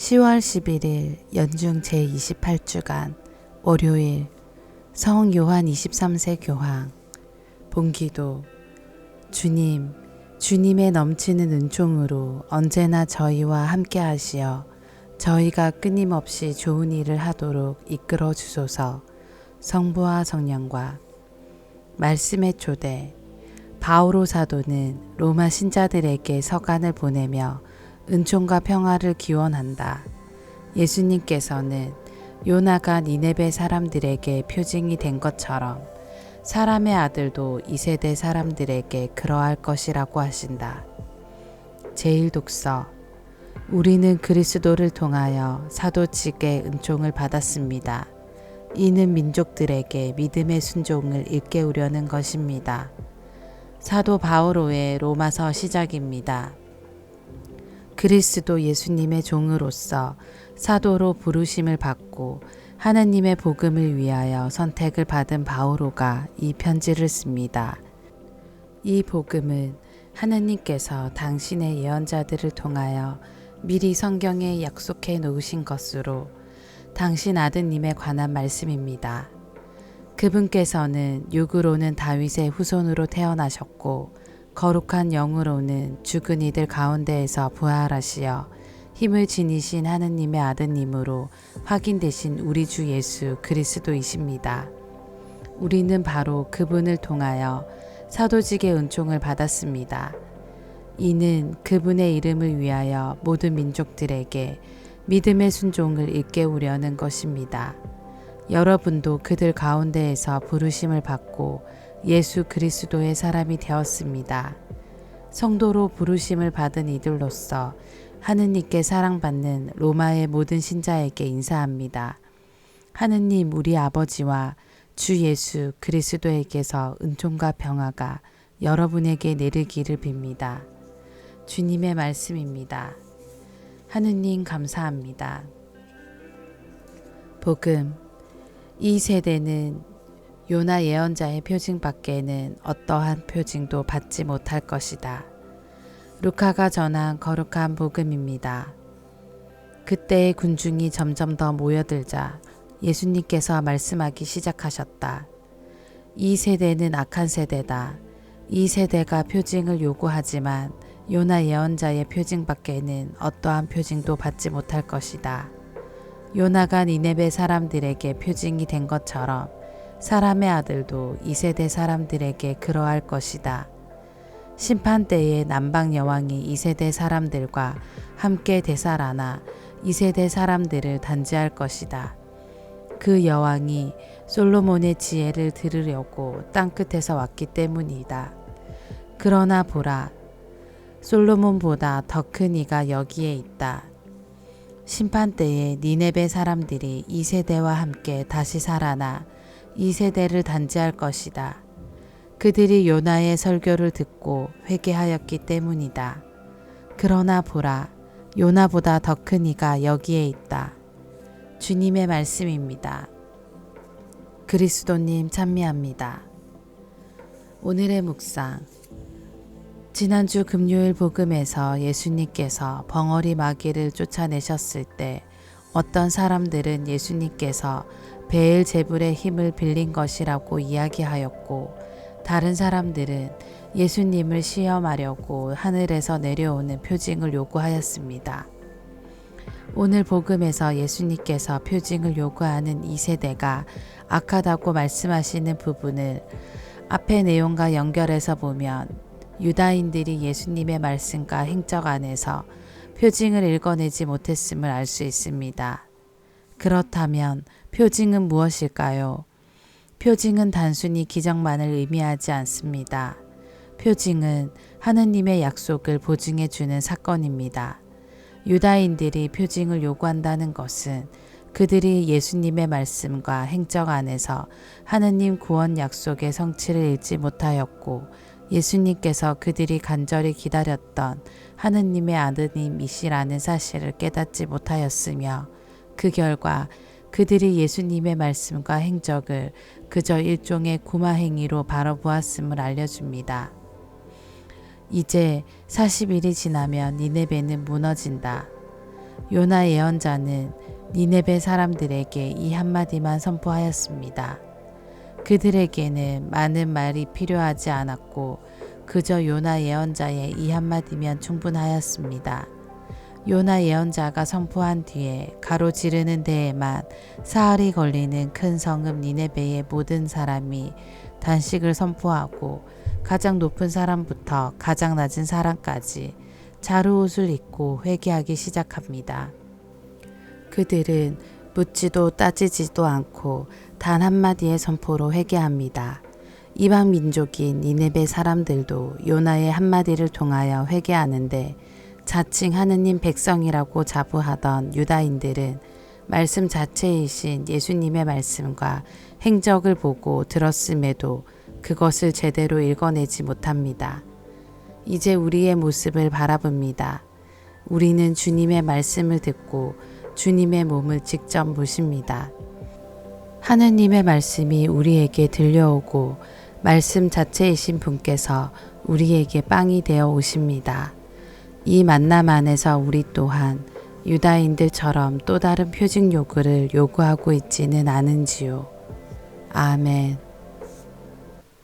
10월 11일 연중 제28주간 월요일 성 요한 23세 교황. 본기도 주님 주님의 넘치는 은총으로 언제나 저희와 함께 하시어 저희가 끊임없이 좋은 일을 하도록 이끌어 주소서 성부와 성령과. 말씀의 초대 바오로 사도는 로마 신자들에게 서간을 보내며 은총과 평화를 기원한다. 예수님께서는 요나가 니네베 사람들에게 표징이 된 것처럼 사람의 아들도 이 세대 사람들에게 그러할 것이라고 하신다. 제1독서 우리는 그리스도를 통하여 사도직의 은총을 받았습니다. 이는 민족들에게 믿음의 순종을 일깨우려는 것입니다. 사도 바오로의 로마서 시작입니다. 그리스도 예수님의 종으로서 사도로 부르심을 받고 하나님의 복음을 위하여 선택을 받은 바오로가 이 편지를 씁니다. 이 복음은 하나님께서 당신의 예언자들을 통하여 미리 성경에 약속해 놓으신 것으로 당신 아드님에 관한 말씀입니다. 그분께서는 육으로는 다윗의 후손으로 태어나셨고 거룩한 영으로는 죽은 이들 가운데에서 부활하시어 힘을 지니신 하느님의 아드님으로 확인되신 우리 주 예수 그리스도이십니다. 우리는 바로 그분을 통하여 사도직의 은총을 받았습니다. 이는 그분의 이름을 위하여 모든 민족들에게 믿음의 순종을 일깨우려는 것입니다. 여러분도 그들 가운데에서 부르심을 받고 예수 그리스도의 사람이 되었습니다. 성도로 부르심을 받은 이들로서 하느님께 사랑받는 로마의 모든 신자에게 인사합니다. 하느님 우리 아버지와 주 예수 그리스도에게서 은총과 평화가 여러분에게 내리기를 빕니다. 주님의 말씀입니다. 하느님 감사합니다. 복음 이 세대는 요나 예언자의 표징 밖에는 어떠한 표징도 받지 못할 것이다. 루카가 전한 거룩한 복음입니다. 그때의 군중이 점점 더 모여들자 예수님께서 말씀하기 시작하셨다. 이 세대는 악한 세대다. 이 세대가 표징을 요구하지만 요나 예언자의 표징 밖에는 어떠한 표징도 받지 못할 것이다. 요나가 니네베 사람들에게 표징이 된 것처럼 사람의 아들도 이 세대 사람들에게 그러할 것이다. 심판 때에 남방 여왕이 이 세대 사람들과 함께 대살하나 이 세대 사람들을 단지할 것이다. 그 여왕이 솔로몬의 지혜를 들으려고 땅끝에서 왔기 때문이다. 그러나 보라, 솔로몬보다 더 큰 이가 여기에 있다. 심판 때에 니네베 사람들이 이 세대와 함께 다시 살아나 이 세대를 단지할 것이다. 그들이 요나의 설교를 듣고 회개하였기 때문이다. 그러나 보라, 요나보다 더 큰 이가 여기에 있다. 주님의 말씀입니다. 그리스도님 찬미합니다. 오늘의 묵상. 지난주 금요일 복음에서 예수님께서 벙어리 마귀를 쫓아내셨을 때 어떤 사람들은 예수님께서 베일 제불의 힘을 빌린 것이라고 이야기하였고 다른 사람들은 예수님을 시험하려고 하늘에서 내려오는 표징을 요구하였습니다. 오늘 복음에서 예수님께서 표징을 요구하는 이 세대가 악하다고 말씀하시는 부분을 앞의 내용과 연결해서 보면 유다인들이 예수님의 말씀과 행적 안에서 표징을 읽어내지 못했음을 알 수 있습니다. 그렇다면 표징은 무엇일까요? 표징은 단순히 기적만을 의미하지 않습니다. 표징은 하느님의 약속을 보증해 주는 사건입니다. 유다인들이 표징을 요구한다는 것은 그들이 예수님의 말씀과 행적 안에서 하느님 구원 약속의 성취를 잃지 못하였고 예수님께서 그들이 간절히 기다렸던 하느님의 아드님이시라는 사실을 깨닫지 못하였으며 그 결과 그들이 예수님의 말씀과 행적을 그저 일종의 구마행위로 바라보았음을 알려줍니다. 이제 40일이 지나면 니네베는 무너진다. 요나 예언자는 니네베 사람들에게 이 한마디만 선포하였습니다. 그들에게는 많은 말이 필요하지 않았고 그저 요나 예언자의 이 한마디면 충분하였습니다. 요나 예언자가 선포한 뒤에 가로지르는 데에만 사흘이 걸리는 큰 성읍 니네베의 모든 사람이 단식을 선포하고 가장 높은 사람부터 가장 낮은 사람까지 자루 옷을 입고 회개하기 시작합니다. 그들은 묻지도 따지지도 않고 단 한마디의 선포로 회개합니다. 이방 민족인 니네베 사람들도 요나의 한마디를 통하여 회개하는데 자칭 하느님 백성이라고 자부하던 유다인들은 말씀 자체이신 예수님의 말씀과 행적을 보고 들었음에도 그것을 제대로 읽어내지 못합니다. 이제 우리의 모습을 바라봅니다. 우리는 주님의 말씀을 듣고 주님의 몸을 직접 모십니다. 하느님의 말씀이 우리에게 들려오고 말씀 자체이신 분께서 우리에게 빵이 되어 오십니다. 이 만남 안에서 우리 또한 유다인들처럼 또 다른 표징 요구를 요구하고 있지는 않은지요. 아멘.